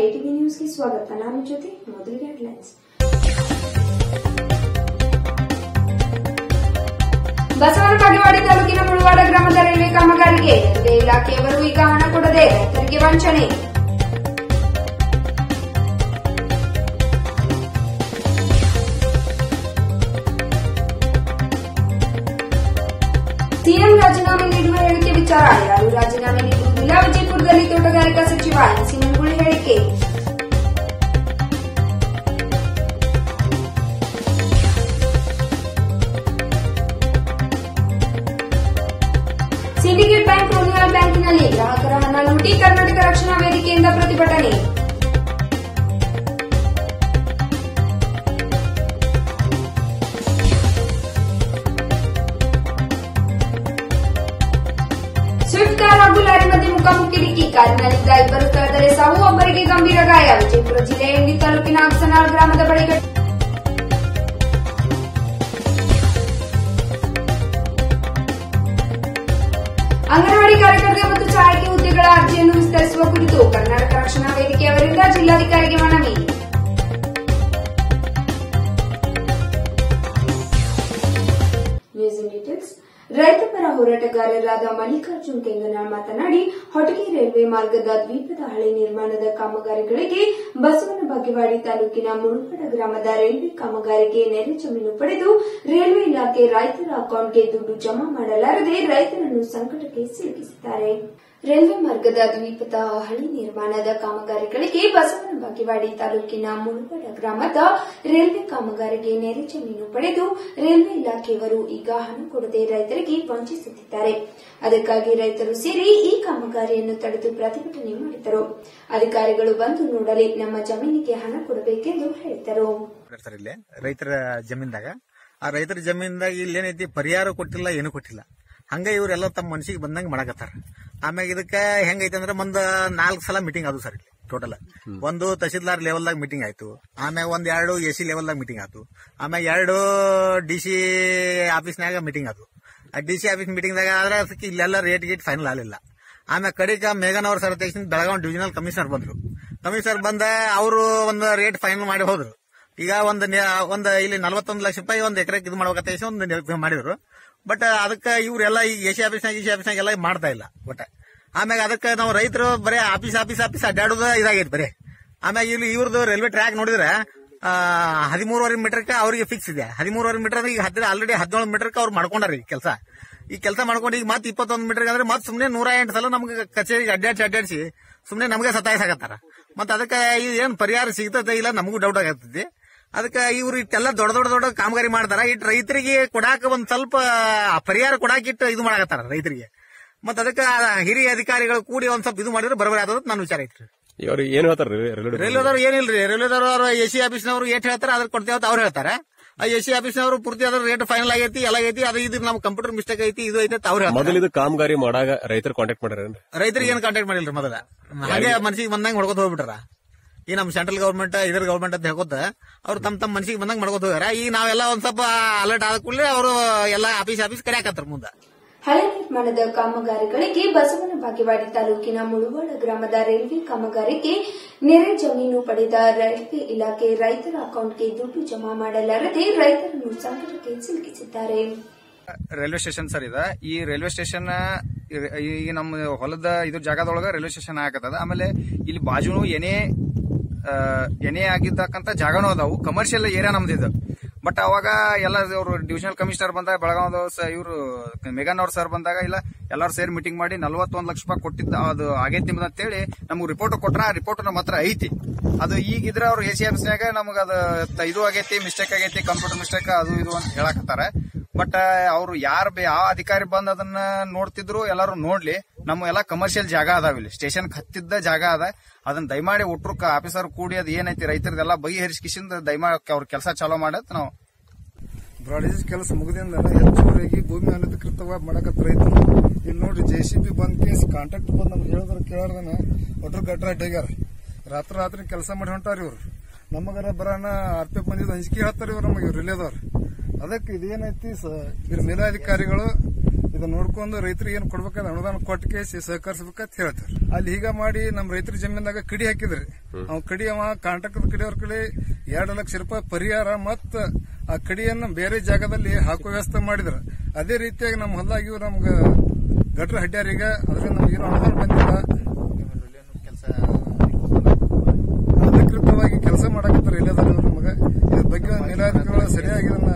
KTV ನ್ಯೂಸ್ಗೆ ಸ್ವಾಗತ ನಾನು ಜೊತೆ ಮೊದಲಿಗೆ ಹೆಡ್ಲೈನ್ಸ್ ಬಸವನ ಬಾಗೇವಾಡಿ ತಾಲೂಕಿನ ಮುಳುವಾಡ ಗ್ರಾಮದ ರೈಲ್ವೆ ಕಾಮಗಾರಿಗೆ ರೈಲ್ವೆ ಇಲಾಖೆಯವರು ಈಗ ಹಣ ಕೊಡದೆ ರೈತರಿಗೆ ವಂಚನೆ ಸಿಎಂ ರಾಜೀನಾಮೆ ನೀಡುವ ಹೇಳಿಕೆ ವಿಚಾರ ಯಾರು ರಾಜೀನಾಮೆ ನೀಡುವುದಿಲ್ಲ ವಿಜಯಪುರದಲ್ಲಿ ತೋಟಗಾರಿಕಾ ಸಚಿವ ಎನ್ಸಿ ಮಂಗುಳಿ ಹೇಳಿಕೆ ಸಿಂಡಿಕೇಟ್ ಬ್ಯಾಂಕ್ ರೋನಿಯಾಲ್ ಬ್ಯಾಂಕಿನಲ್ಲಿ ಗ್ರಾಹಕರ ಹಣ ಲೂಟಿ ಕರ್ನಾಟಕ ರಕ್ಷಣಾ ವೇದಿಕೆಯಿಂದ ಪ್ರತಿಭಟನೆ ಸ್ವಿಫ್ಟ್ ಕಾರ್ ಹಾಗೂ ಲಾರಿ ಮಧ್ಯೆ ಮುಖಾಮುಖಿ ಡಿಕ್ಕಿ ಕಾರಿನಲ್ಲಿದ್ದ ಇಬ್ಬರು ಸ್ಥಳದಲ್ಲೇ ಸಾವು ಒಬ್ಬರಿಗೆ ಗಂಭೀರ ಗಾಯ ವಿಜಯಪುರ ಜಿಲ್ಲೆಯ ಇಂಡಿ ತಾಲೂಕಿನ ಅಗಸನಾಳ್ ಗ್ರಾಮದ ಬಳಿ ಘಟ- ಅಂಗನವಾಡಿ ಕಾರ್ಯಕರ್ತೆ ಮತ್ತು ಸಹಾಯಕಿ ಹುದ್ದೆಗಳ ಅರ್ಜಿಯನ್ನು ವಿಸ್ತರಿಸುವ ಕುರಿತು ಕರ್ನಾಟಕ ರಕ್ಷಣಾ ವೇದಿಕೆಯವರಿಂದ ಜಿಲ್ಲಾಧಿಕಾರಿಗೆ ಮನವಿ ರೈತ ಪರ ಹೋರಾಟಗಾರರಾದ ಮಲ್ಲಿಕಾರ್ಜುನ್ ಕೆಂಗನಾಳ್ ಮಾತನಾಡಿ, ಹೊಟಗಿ ರೈಲ್ವೆ ಮಾರ್ಗದ ದ್ವೀಪದ ಹಳೆ ನಿರ್ಮಾಣದ ಕಾಮಗಾರಿಗಳಿಗೆ ಬಸವನ ಬಾಗೇವಾಡಿ ತಾಲೂಕಿನ ಮುಳುಗಡ ಗ್ರಾಮದ ರೈಲ್ವೆ ಕಾಮಗಾರಿಗೆ ನೆರೆ ಜಮೀನು ಪಡೆದು ರೈಲ್ವೆ ಇಲಾಖೆ ರೈತರ ಅಕೌಂಟ್ಗೆ ದುಡ್ಡು ಜಮಾ ಮಾಡಲಾರದೆ ರೈತರನ್ನು ಸಂಕಟಕ್ಕೆ ಸಿಲುಕಿಸಿದ್ದಾರೆ. ರೈಲ್ವೆ ಮಾರ್ಗದ ದ್ವೀಪದ ಹಳಿ ನಿರ್ಮಾಣದ ಕಾಮಗಾರಿಗಳಿಗೆ ಬಸವನ ಬಾಗೇವಾಡಿ ತಾಲೂಕಿನ ಮುಳುಗಡ ಗ್ರಾಮದ ರೈಲ್ವೆ ಕಾಮಗಾರಿಗೆ ನೆರೆ ಜಮೀನು ಪಡೆದು ರೈಲ್ವೆ ಇಲಾಖೆಯವರು ಈಗ ಹಣ ಕೊಡದೆ ರೈತರಿಗೆ ವಂಚಿಸುತ್ತಿದ್ದಾರೆ. ಅದಕ್ಕಾಗಿ ರೈತರು ಸೇರಿ ಈ ಕಾಮಗಾರಿಯನ್ನು ತಡೆದು ಪ್ರತಿಭಟನೆ ಮಾಡಿದರು ಅಧಿಕಾರಿಗಳು ಬಂದು ನೋಡಲಿ ನಮ್ಮ ಜಮೀನಿಗೆ ಹಣ ಕೊಡಬೇಕೆಂದು ಹೇಳಿದರು ರೈತರ ಜಮೀನ್ದಾಗ. ಆ ರೈತರ ಜಮೀನ್ದಾಗ ಇಲ್ಲೇನೈತಿ ಪರಿಹಾರ ಕೊಟ್ಟಿಲ್ಲ, ಏನು ಕೊಟ್ಟಿಲ್ಲ. ಹಂಗ ಇವರೆಲ್ಲ ತಮ್ಮ ಮನಸ್ಸಿಗೆ ಬಂದಂಗ ಮಾಡಕತ್ತಾರ. ಆಮ್ಯಾಗ ಇದಕ್ಕ ಹೆಂಗೈತೆ ಅಂದ್ರೆ ಒಂದು ನಾಲ್ಕು ಸಲ ಮೀಟಿಂಗ್ ಅದು ಸರ್ ಇಲ್ಲಿ ಟೋಟಲ್ ಒಂದು ತಹಸೀಲ್ದಾರ್ ಲೆವೆಲ್ದಾಗ ಮೀಟಿಂಗ್ ಆಯ್ತು. ಆಮ್ಯಾಗ ಒಂದ್ ಎರಡು ಎ ಸಿ ಲೆವೆಲ್ದಾಗ ಮೀಟಿಂಗ್ ಆಯ್ತು ಆಮ್ಯಾಗ ಎರಡು ಡಿ ಸಿ ಆಫೀಸ್ನಾಗ ಮೀಟಿಂಗ್ ಆಯ್ತು ಆ ಡಿ ಸಿ ಆಫೀಸ್ ಮೀಟಿಂಗ್ದಾಗ ಆದ್ರೆ ಅದಕ್ಕೆ ಇಲ್ಲೆಲ್ಲ ರೇಟ್ ಗೇಟ್ ಫೈನಲ್ ಆಗಲಿಲ್ಲ. ಆಮ್ಯಾಗ ಕಡೆಗ ಮೇಘನ್ ಅವ್ರ ಸರ್ ತೆಗಿಸಿದ ಬೆಳಗಾವಿ ಡಿವಿಜನಲ್ ಕಮಿಷನರ್ ಬಂದ್ರು. ಕಮಿಷನರ್ ಬಂದ ಅವರು ಒಂದು ರೇಟ್ ಫೈನಲ್ ಮಾಡಿ ಹೋದ್ರು. ಈಗ ಒಂದು ಒಂದು ಇಲ್ಲಿ ನಲವತ್ತೊಂದು ಲಕ್ಷ ರೂಪಾಯಿ ಒಂದು ಎಕರೆಗೆ ಇದು ಮಾಡ್ಬೇಕಂತ ಒಂದು ಮಾಡಿದ್ರು. ಬಟ್ ಅದಕ್ಕೆ ಇವರೆಲ್ಲ ಈ ಏಷ್ಯಾ ಆಫೀಸ್ನಾಗ ಈ ಸಿ ಆಫೀಸ್ನಾಗ ಎಲ್ಲ ಮಾಡ್ತಾ ಇಲ್ಲ ಬಟ್ ಆಮ್ಯಾಗ ಅದಕ್ಕೆ ನಾವು ರೈತರು ಬರೀ ಆಫೀಸ್ ಆಫೀಸ್ ಆಫೀಸ್ ಅಡ್ಡಾಡೋದು ಇದಾಗೈತಿ ಬರೀ. ಆಮ್ಯಾಗ ಇಲ್ಲಿ ಇವ್ರದ್ದು ರೈಲ್ವೆ ಟ್ರ್ಯಾಕ್ ನೋಡಿದ್ರೆ ಹದಿಮೂರುವರೆ ಮೀಟರ್ಗೆ ಅವ್ರಿಗೆ ಫಿಕ್ಸ್ ಇದೆ. ಹದಿಮೂರುವರೆ ಮೀಟರ್ ಈಗ ಹತ್ತಿರ ಆಲ್ರೆಡಿ ಹದಿನೇಳು ಮೀಟರ್ಗೆ ಅವ್ರು ಮಾಡ್ಕೊಂಡಾರ ಈ ಕೆಲಸ. ಈ ಕೆಲಸ ಮಾಡ್ಕೊಂಡು ಈಗ ಮತ್ತೆ ಇಪ್ಪತ್ತೊಂದು ಮೀಟರ್ ಅಂದ್ರೆ ಮತ್ತೆ ಸುಮ್ಮನೆ ನೂರ ಎಂಟು ಸಲ ನಮ್ಗೆ ಕಚೇರಿಗೆ ಅಡ್ಡಾಡ್ಸಿ ಅಡ್ಡಾಡ್ಸಿ ಸುಮ್ಮನೆ ನಮಗೆ ಸತಾಯಿಸಾಕತ್ತಾರ ಮತ್ತೆ ಅದಕ್ಕೆ ಏನ್ ಪರಿಹಾರ ಸಿಗ್ತದೆ ಇಲ್ಲ ನಮಗೂ ಡೌಟ್ ಆಗತ್ತೈತಿ ಅದಕ್ಕೆ ಇವ್ರು ಇಟ್ಟೆಲ್ಲ ದೊಡ್ಡ ದೊಡ್ಡ ದೊಡ್ಡ ಕಾಮಗಾರಿ ಮಾಡ್ತಾರ. ಇಟ್ ರೈತರಿಗೆ ಕೊಡಾಕ ಒಂದ್ ಸ್ವಲ್ಪ ಪರಿಹಾರ ಕೊಡಾಕ ಇಟ್ಟು ಇದು ಮಾಡಾಕತ್ತಾರ ರೈತರಿಗೆ. ಮತ್ತೆ ಅದಕ್ಕೆ ಹಿರಿಯ ಅಧಿಕಾರಿಗಳು ಕೂಡಿ ಒಂದ್ ಸ್ವಲ್ಪ ಇದು ಮಾಡಿದ್ರೆ ಬರಬರ ಆದ ನಾನು ವಿಚಾರ ಐತ್ರಿ. ಇವ್ರು ಏನ್ ಹೇಳ್ತಾರೆ ರೈಲ್ವೆ ರೈಲ್ವೆದವ್ರು ಏನಿಲ್ರಿ? ರೈಲ್ವೆದವ್ರು ಅವ್ರ ಎ ಸಿ ಆಫೀಸ್ನವ್ರು ಏಟ್ ಹೇಳ್ತಾರೆ ಅದ್ರ ಕೊಡ್ತೇವೆ ಅಂತ ಅವ್ರು ಹೇಳ್ತಾರೆ. ಆ ಎ ಸಿ ಆಫೀಸ್ನವರು ಪೂರ್ತಿ ಅದ್ರ ರೇಟ್ ಫೈನಲ್ ಆಗೈತಿ ಎಲ್ಲ ಐತಿ ಅದು ಇದು ನಮ್ಮ ಕಂಪ್ಯೂಟರ್ ಮಿಸ್ಟೇಕ್ ಐತಿ ಇದು ಐತೆ ಅವ್ರ ಮೊದಲು ಇದು ಕಾಮಗಾರಿ ಮಾಡಾಗ ರೈತರು ಕಾಂಟ್ಯಾಕ್ಟ್ ಮಾಡ್ಯಾರ ರೈತರಿಗೆ ಏನ್ ಕಾಂಟ್ಯಾಕ್ಟ್ ಮಾಡಿಲ್ರಿ ಮೊದಲ? ಹಾಗೆ ಮನ್ಸಿಗೆ ಬಂದಂಗ ಹೊಡ್ಕೊತ ಹೋಗ್ಬಿಟ್ರ. ಈ ನಮ್ ಸೆಂಟ್ರಲ್ ಗೌರ್ಮೆಂಟ್ ಇದ್ರ ಗೌರ್ಮೆಂಟ್ ಅಂತ ಹೇಳ್ಕೊತ ಅವ್ರು ತಮ್ಮ ತಮ್ಮ ಮನ್ಸಿಗೆ ಬಂದಂಗ್ ಮಾಡ್ಕೊತ ಹೋಗ್ಯಾರ. ಈ ನಾವೆಲ್ಲ ಒಂದ್ ಸ್ವಲ್ಪ ಅಲರ್ಟ್ ಆದ ಕೂಡಲೇ ಅವರು ಎಲ್ಲ ಆಫೀಸ್ ಆಫೀಸ್ ಕರೆಯಾಕತ್ತಾರ ಮುಂದ. ಹಳೆ ನಿರ್ಮಾಣದ ಕಾಮಗಾರಿಗಳಿಗೆ ಬಸವನ ಬಾಗೇವಾಡಿ ತಾಲೂಕಿನ ಮುಳುವಾಡ ಗ್ರಾಮದ ರೈಲ್ವೆ ಕಾಮಗಾರಿಗೆ ನೆರೆ ಜಮೀನು ಪಡೆದ ರೈಲ್ವೆ ಇಲಾಖೆ ರೈತರ ಅಕೌಂಟ್ಗೆ ದುಡ್ಡು ಜಮಾ ಮಾಡಲಾರದೆ ರೈತರನ್ನು ಸಂಕಟಕ್ಕೆ ಸಿಲುಕಿಸಿದ್ದಾರೆ. ರೈಲ್ವೆ ಸ್ಟೇಷನ್ ಸರ್ ಇದ. ಈ ರೈಲ್ವೆ ಸ್ಟೇಷನ್ ಈ ನಮ್ಮ ಹೊಲದ ಇದ್ರ ಜಾಗದೊಳಗ ರೈಲ್ವೆ ಸ್ಟೇಷನ್ ಆಗತ್ತದ ಆಮೇಲೆ ಇಲ್ಲಿ ಬಾಜುನು ಏನೇ ಆ, ಏನೇ ಆಗಿದ್ದಕ್ಕಂತ ಜಾಗನೂ ಅದಾವು. ಕಮರ್ಷಿಯಲ್ ಏರಿಯಾ ನಮ್ದಿದು ಬಟ್ ಅವಾಗ ಎಲ್ಲ ಅವರು ಡಿವಿಷನಲ್ ಕಮಿಷನರ್ ಬಂದಾಗ ಬೆಳಗಾವದ ಇವರು ಮೇಘನ್ ಅವ್ರ ಸರ್ ಬಂದಾಗ ಇಲ್ಲ ಎಲ್ಲರೂ ಸೇರಿ ಮೀಟಿಂಗ್ ಮಾಡಿ ನಲ್ವತ್ತೊಂದು ಲಕ್ಷ ರೂಪಾಯಿ ಕೊಟ್ಟಿದ್ದ ಅದು ಆಗೈತಿ ನಿಮ್ದು ಅಂತೇಳಿ ನಮ್ಗೆ ರಿಪೋರ್ಟ್ ಕೊಟ್ರ ಆ ರಿಪೋರ್ಟ್ ನಮ್ಮ ಹತ್ರ ಐತಿ. ಅದು ಈಗಿದ್ರೆ ಅವ್ರು ಎ ಸಿ ಆಫೀಸ್ನಾಗ ನಮ್ಗೆ ಅದು ಇದು ಆಗೈತಿ ಮಿಸ್ಟೇಕ್ ಆಗೈತಿ ಕಂಪ್ಯೂಟರ್ ಮಿಸ್ಟೇಕ್ ಅದು ಇದು ಅಂತ ಹೇಳಕತ್ತಾರ. ಬಟ್ ಅವರು ಯಾರು ಯಾವ ಅಧಿಕಾರಿ ಬಂದ್ ಅದನ್ನ ನೋಡ್ತಿದ್ರು ಎಲ್ಲರೂ ನೋಡ್ಲಿ. ನಮ್ಮ ಎಲ್ಲಾ ಕಮರ್ಷಿಯಲ್ ಜಾಗ ಅದಾವ ಇಲ್ಲಿ. ಸ್ಟೇಷನ್ ಹತ್ತಿದ್ದ ಜಾಗ ಅದ. ಅದನ್ನ ದಯಮಾಡಿ ಒಟ್ರಕ್ಕ ಆಫೀಸರ್ ಕೂಡಿ ಅದು ಏನೈತಿ ರೈತರದೆಲ್ಲ ಬಗೆಹರಿಸಿಕಿಸಿಂದ ದಯಮಾಡಿ ಅವ್ರ ಕೆಲಸ ಚಾಲೋ ಮಾಡತ್ ನಾವು. ಬ್ರಾಡೇಜ್ ಕೆಲಸ ಮುಗಿದಿಂದ ಹೆಚ್ಚುವರೆಗೆ ಭೂಮಿ ಅನಧಿಕೃತವಾಗಿ ಮಾಡಕತ್ತ ರೈತರು. ಇಲ್ಲಿ ನೋಡ್ರಿ ಜೆ ಸಿ ಬಿ ಬಂದ್ ಕೇಸ್ ಕಾಂಟ್ಯಾಕ್ಟ್ ಬಂದ್ ನಮ್ಗೆ ಹೇಳಿದ್ರ ಕೇಳಾರ್ದನ ಒಟ್ರು ಗಟ್ರ ಅಡ್ಡಾಗ್ಯಾರ ರಾತ್ರಿ ರಾತ್ರಿ ಕೆಲಸ ಮಾಡಿ ಹೊಂಟಾರ ಇವ್ರು. ನಮಗರ ಬರಾನ ಆರ್ ಬಂದಿದ್ದು ಹಂಚಿಕೆ ಹೇಳ್ತಾರ ಇವ್ರು ನಮಗೆ, ಇವ್ರು ರಿಲೇದವ್ರು ಅದಕ್ಕೆ ಇದೇನೈತಿ ಇದ್ರ ಮೇಲಾಧಿಕಾರಿಗಳು ಇದನ್ನ ನೋಡ್ಕೊಂಡು ರೈತರಿಗೆ ಏನ್ ಕೊಡ್ಬೇಕಂದ್ರೆ ಅನುದಾನ ಕೊಟ್ಟು ಕೇಸಿ ಸಹಕರಿಸಬೇಕಂತ ಹೇಳ್ತಾರೆ. ಅಲ್ಲಿ ಹೀಗ ಮಾಡಿ ನಮ್ಮ ರೈತರ ಜಮೀನ್ದಾಗ ಕಡಿ ಹಾಕಿದ್ರಿ ಅವ್ ಕಡಿ ಅವ ಕಾಂಟ್ರಾಕ್ಟರ್ ಕಡಿಯವ್ರ ಕಡೆ ಎರಡು ಲಕ್ಷ ರೂಪಾಯಿ ಪರಿಹಾರ ಮತ್ತ ಆ ಕಡಿಯನ್ನು ಬೇರೆ ಜಾಗದಲ್ಲಿ ಹಾಕೋ ವ್ಯವಸ್ಥೆ ಮಾಡಿದ್ರ. ಅದೇ ರೀತಿಯಾಗಿ ನಮ್ಮ ಹೊಲ್ದಾಗಿಯೂ ನಮ್ಗ ಗಟ್ರ ಹಡ್ಡ್ಯಾರೀಗ ಅದರಿಂದ ನಮ್ಗೇನು ಅನುದಾನ ಬಂದಿಲ್ಲ. ಅಧಿಕೃತವಾಗಿ ಕೆಲಸ ಮಾಡಕತ್ತಾರ ಇಲ್ಲದಾರ ನಮಗೆ. ಇದ್ರ ಬಗ್ಗೆ ಮೇಲಾಧಿಕಾರಿಗಳು ಸರಿಯಾಗಿ ಇದನ್ನ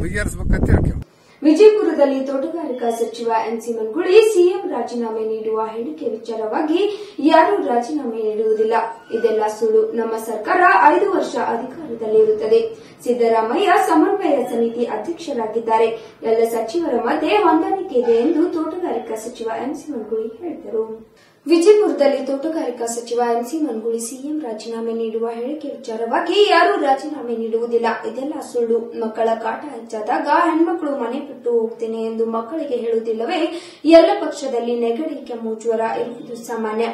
ಬಗೆಹರಿಸಬೇಕಂತ ಹೇಳ್ತೇವೆ. ವಿಜಯಪುರದಲ್ಲಿ ತೋಟಗಾರಿಕಾ ಸಚಿವ ಎನ್ಸಿ ಮನ್ಗುಳಿ ಸಿಎಂ ರಾಜೀನಾಮೆ ನೀಡುವ ಹೇಳಿಕೆ ವಿಚಾರವಾಗಿ ಯಾರೂ ರಾಜೀನಾಮೆ ನೀಡುವುದಿಲ್ಲ. ಇದೆಲ್ಲ ಸುಳ್ಳು. ನಮ್ಮ ಸರ್ಕಾರ ಐದು ವರ್ಷ ಅಧಿಕಾರದಲ್ಲಿ ಇರುತ್ತದೆ. ಸಿದ್ದರಾಮಯ್ಯ ಸಮನ್ವಯ ಸಮಿತಿ ಅಧ್ಯಕ್ಷರಾಗಿದ್ದಾರೆ. ಎಲ್ಲ ಸಚಿವರ ಮಧ್ಯೆ ಹೊಂದಾಣಿಕೆ ಇದೆ ಎಂದು ತೋಟಗಾರಿಕಾ ಸಚಿವ ಎನ್ಸಿ ಮನ್ಗುಳಿ ಹೇಳಿದರು. ವಿಜಯಪುರದಲ್ಲಿ ತೋಟಗಾರಿಕಾ ಸಚಿವ ಎಂಸಿ ಮನ್ಗುಳಿ ಸಿಎಂ ರಾಜೀನಾಮೆ ನೀಡುವ ಹೇಳಿಕೆ ವಿಚಾರವಾಗಿ ಯಾರೂ ರಾಜೀನಾಮೆ ನೀಡುವುದಿಲ್ಲ. ಇದೆಲ್ಲ ಸುಳ್ಳು. ಮಕ್ಕಳ ಕಾಟ ಹೆಚ್ಚಾದಾಗ ಹೆಣ್ಮಕ್ಳು ಮನೆ ಬಿಟ್ಟು ಹೋಗ್ತೇನೆ ಎಂದು ಮಕ್ಕಳಿಗೆ ಹೇಳುವುದಿಲ್ಲವೇ ಎಲ್ಲ ಪಕ್ಷದಲ್ಲಿ ನೆಗಡಿ, ಕೆಮ್ಮು, ಜ್ವರ ಇರುವುದು ಸಾಮಾನ್ಯ.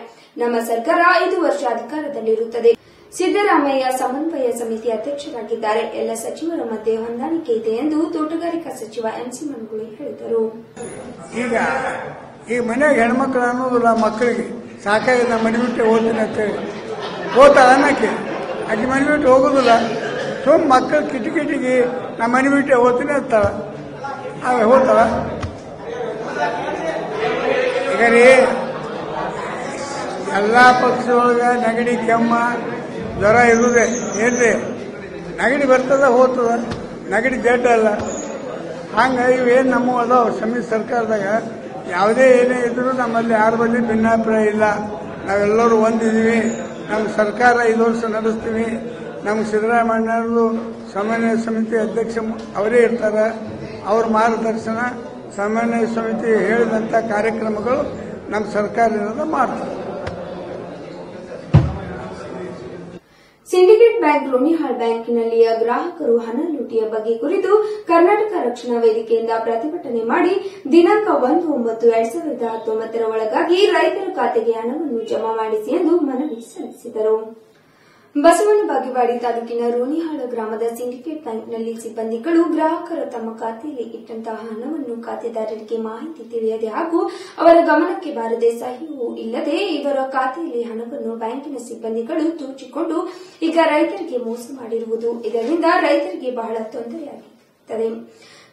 ನಮ್ಮ ಸರ್ಕಾರ ಐದು ವರ್ಷ ಅಧಿಕಾರದಲ್ಲಿರುತ್ತದೆ. ಸಿದ್ದರಾಮಯ್ಯ ಸಮನ್ವಯ ಸಮಿತಿ ಅಧ್ಯಕ್ಷರಾಗಿದ್ದಾರೆ. ಎಲ್ಲ ಸಚಿವರ ಮಧ್ಯೆ ಹೊಂದಾಣಿಕೆ ಇದೆ ಎಂದು ತೋಟಗಾರಿಕಾ ಸಚಿವ ಎಂಸಿ ಮನ್ಗುಳಿ ಹೇಳಿದರು. ಈ ಮನೆಯಾಗ ಹೆಣ್ಮಕ್ಳು ಅನ್ನೋದಿಲ್ಲ ಮಕ್ಕಳಿಗೆ. ಸಾಕಾಗಿ ನಮ್ಮ ಮನೆ ಬಿಟ್ಟು ಓದ್ತೀನಿ ಅಂತೇಳಿ ಓದ್ತಾಳ ಅನ್ನಕ್ಕೆ. ಆಕೆ ಮನೆ ಬಿಟ್ಟು ಹೋಗೋದಿಲ್ಲ. ಸುಮ್ಮ ಮಕ್ಕಳು ಕಿಟಿ ಕಿಟಿಗೆ ನಮ್ಮ ಮನೆ ಬಿಟ್ಟು ಓದ್ತೀನಿ ಅಂತಾಳ. ಅವ ಹೋಗ್ತಾಳ. ಈಗ ರೀ, ಎಲ್ಲ ಪಕ್ಷದೊಳಗೆ ನೆಗಡಿ, ಕೆಮ್ಮ, ಜ್ವರ ಇರುವುದೇ ಏನ್ರಿ? ನೆಗಡಿ ಬರ್ತದ, ಹೋಗ್ತದ. ನೆಗಡಿ ಅಲ್ಲ. ಹಂಗ ಇವೇನು ನಮ್ಮ ಅದಾವ, ಸಮಿತಿ ಸರ್ಕಾರದಾಗ. ಯಾವುದೇ ಏನೇ ಇದ್ರೂ ನಮ್ಮಲ್ಲಿ ಯಾರ ಬಳಿ ಭಿನ್ನಾಭಿಪ್ರಾಯ ಇಲ್ಲ. ನಾವೆಲ್ಲರೂ ಒಂದಿದ್ದೀವಿ. ನಮ್ಮ ಸರ್ಕಾರ ಐದು ವರ್ಷ ನಡೆಸ್ತೀವಿ. ನಮ್ಮ ಸಿದ್ದರಾಮಯ್ಯನವರು ಸಮನ್ವಯ ಸಮಿತಿ ಅಧ್ಯಕ್ಷ ಅವರೇ ಇರ್ತಾರೆ. ಅವ್ರ ಮಾರ್ಗದರ್ಶನ ಸಮನ್ವಯ ಸಮಿತಿ ಹೇಳಿದಂಥ ಕಾರ್ಯಕ್ರಮಗಳು ನಮ್ಮ ಸರ್ಕಾರದಿಂದ ಮಾಡ್ತಾರೆ. ಸಿಂಡಿಕೇಟ್ ಬ್ಯಾಂಕ್ ರೋಣಿಹಾಳ್ ಬ್ಯಾಂಕಿನಲ್ಲಿಯ ಗ್ರಾಹಕರು ಹಣ ಲೂಟಿಯ ಬಗ್ಗೆ ಕುರಿತು ಕರ್ನಾಟಕ ರಕ್ಷಣಾ ವೇದಿಕೆಯಿಂದ ಪ್ರತಿಭಟನೆ ಮಾಡಿ ದಿನಾಂಕ ಒಂದು ಒಂಬತ್ತು ಎರಡ್ ಸಾವಿರದ ಹತ್ತೊಂಬತ್ತರ ಒಳಗಾಗಿ ರೈತರ ಖಾತೆಗೆ ಹಣವನ್ನು ಜಮಾ ಮಾಡಿಸಿ ಎಂದು ಮನವಿ ಸಲ್ಲಿಸಿದರು. ಬಸವನ ಬಾಗೇವಾಡಿ ತಾಲೂಕಿನ ರೋನಿಹಾಳ ಗ್ರಾಮದ ಸಿಂಡಿಕೇಟ್ ಬ್ಯಾಂಕ್ನಲ್ಲಿ ಸಿಬ್ಬಂದಿಗಳು ಗ್ರಾಹಕರು ತಮ್ಮ ಖಾತೆಯಲ್ಲಿ ಇಟ್ಟಂತಹ ಹಣವನ್ನು ಖಾತೆದಾರರಿಗೆ ಮಾಹಿತಿ ತಿಳಿಯದೆ ಹಾಗೂ ಅವರ ಗಮನಕ್ಕೆ ಬಾರದೆ ಸಹಿಯೂ ಇಲ್ಲದೆ ಇವರ ಖಾತೆಯಲ್ಲಿ ಹಣವನ್ನು ಬ್ಯಾಂಕಿನ ಸಿಬ್ಬಂದಿಗಳು ತೂಚಿಕೊಂಡು ಈಗ ರೈತರಿಗೆ ಮೋಸ ಮಾಡಿರುವುದು ಇದರಿಂದ ರೈತರಿಗೆ ಬಹಳ ತೊಂದರೆಯಾಗುತ್ತದೆ.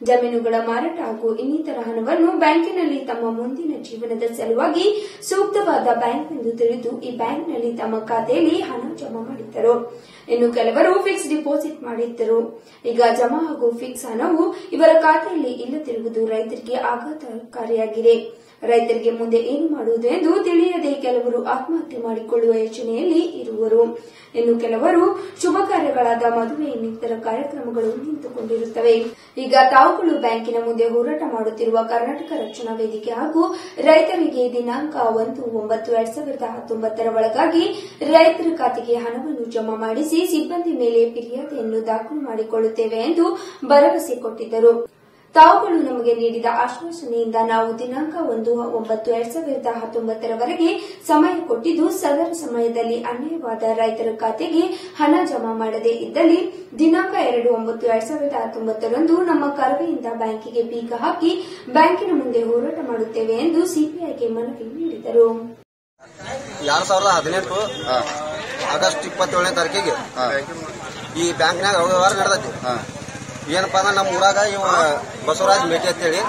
ಜಮೀನುಗಳ ಮಾರಾಟ ಹಾಗೂ ಇನ್ನಿತರ ಹಣವನ್ನು ಬ್ಯಾಂಕಿನಲ್ಲಿ ತಮ್ಮ ಮುಂದಿನ ಜೀವನದ ಸಲುವಾಗಿ ಸೂಕ್ತವಾದ ಬ್ಯಾಂಕ್ ಎಂದು ತಿಳಿದು ಈ ಬ್ಯಾಂಕ್ನಲ್ಲಿ ತಮ್ಮ ಖಾತೆಯಲ್ಲಿ ಹಣ ಜಮಾ ಮಾಡಿದ್ದರು. ಇನ್ನು ಕೆಲವರು ಫಿಕ್ಸ್ ಡಿಪಾಸಿಟ್ ಮಾಡಿದ್ದರು. ಈಗ ಜಮಾ ಹಾಗೂ ಫಿಕ್ಸ್ ಹಣವು ಇವರ ಖಾತೆಯಲ್ಲಿ ಇಲ್ಲದಿರುವುದು ರೈತರಿಗೆ ಆಘಾತಕಾರಿಯಾಗಿದೆ. ರೈತರಿಗೆ ಮುಂದೆ ಏನು ಮಾಡುವುದು ಎಂದು ತಿಳಿಯದೆ ಕೆಲವರು ಆತ್ಮಹತ್ಯೆ ಮಾಡಿಕೊಳ್ಳುವ ಯೋಚನೆಯಲ್ಲಿ ಇರುವರು. ಇನ್ನು ಕೆಲವರು ಶುಭ ಕಾರ್ಯಗಳಾದ ಮದುವೆ ಇನ್ನಿತರ ಕಾರ್ಯಕ್ರಮಗಳು ನಿಂತುಕೊಂಡಿರುತ್ತವೆ. ಈಗ ತಾವುಗಳು ಬ್ಯಾಂಕಿನ ಮುಂದೆ ಹೋರಾಟ ಮಾಡುತ್ತಿರುವ ಕರ್ನಾಟಕ ರಕ್ಷಣಾ ವೇದಿಕೆ ಹಾಗೂ ರೈತರಿಗೆ ದಿನಾಂಕ ಒಂದು ಒಂಬತ್ತು ಎರಡ್ ಸಾವಿರದ ಹತ್ತೊಂಬತ್ತರ ಒಳಗಾಗಿ ರೈತರ ಖಾತೆಗೆ ಹಣವನ್ನು ಜಮಾ ಮಾಡಿಸಿ ಸಿಬ್ಬಂದಿ ಮೇಲೆ ಫಿರ್ಯಾದಿಯನ್ನು ದಾಖಲು ಮಾಡಿಕೊಳ್ಳುತ್ತೇವೆ ಎಂದು ಭರವಸೆ ಕೊಟ್ಟಿದ್ದರು. ತಾವುಗಳು ನಮಗೆ ನೀಡಿದ ಆಶ್ವಾಸನೆಯಿಂದ ನಾವು ದಿನಾಂಕ ಒಂದು ಒಂಬತ್ತು ಎರಡ್ ಸಾವಿರದ ಹತ್ತೊಂಬತ್ತರವರೆಗೆ ಸಮಯ ಕೊಟ್ಟಿದ್ದು ಸದರ ಸಮಯದಲ್ಲಿ ಅನ್ಯಾಯವಾದ ರೈತರ ಖಾತೆಗೆ ಹಣ ಜಮಾ ಮಾಡದೇ ಇದ್ದಲ್ಲಿ ದಿನಾಂಕ ಎರಡು ಒಂಬತ್ತು ಎರಡ್ ಸಾವಿರದ ಹತ್ತೊಂಬತ್ತರಂದು ನಮ್ಮ ಕರವೆಯಿಂದ ಬ್ಯಾಂಕಿಗೆ ಬೀಗ ಹಾಕಿ ಬ್ಯಾಂಕಿನ ಮುಂದೆ ಹೋರಾಟ ಮಾಡುತ್ತೇವೆ ಎಂದು ಸಿಪಿಐಗೆ ಮನವಿ ನೀಡಿದರು. ಎರಡ್ ಸಾವಿರದ ಹದಿನೆಂಟು ಆಗಸ್ಟ್ ಇಪ್ಪತ್ತೇಳನೇ ತಾರೀಕಿಗೆ ಈ ಬ್ಯಾಂಕ್ನಾಗ ವ್ಯವಹಾರ ನಡೆದೈತಿ. ಏನಪ್ಪಾ ಅಂದ್ರೆ ನಮ್ಮ ಊರಾಗ ಇವ ಬಸವರಾಜ್ ಮೇಟಿ ಅಂತೇಳಿ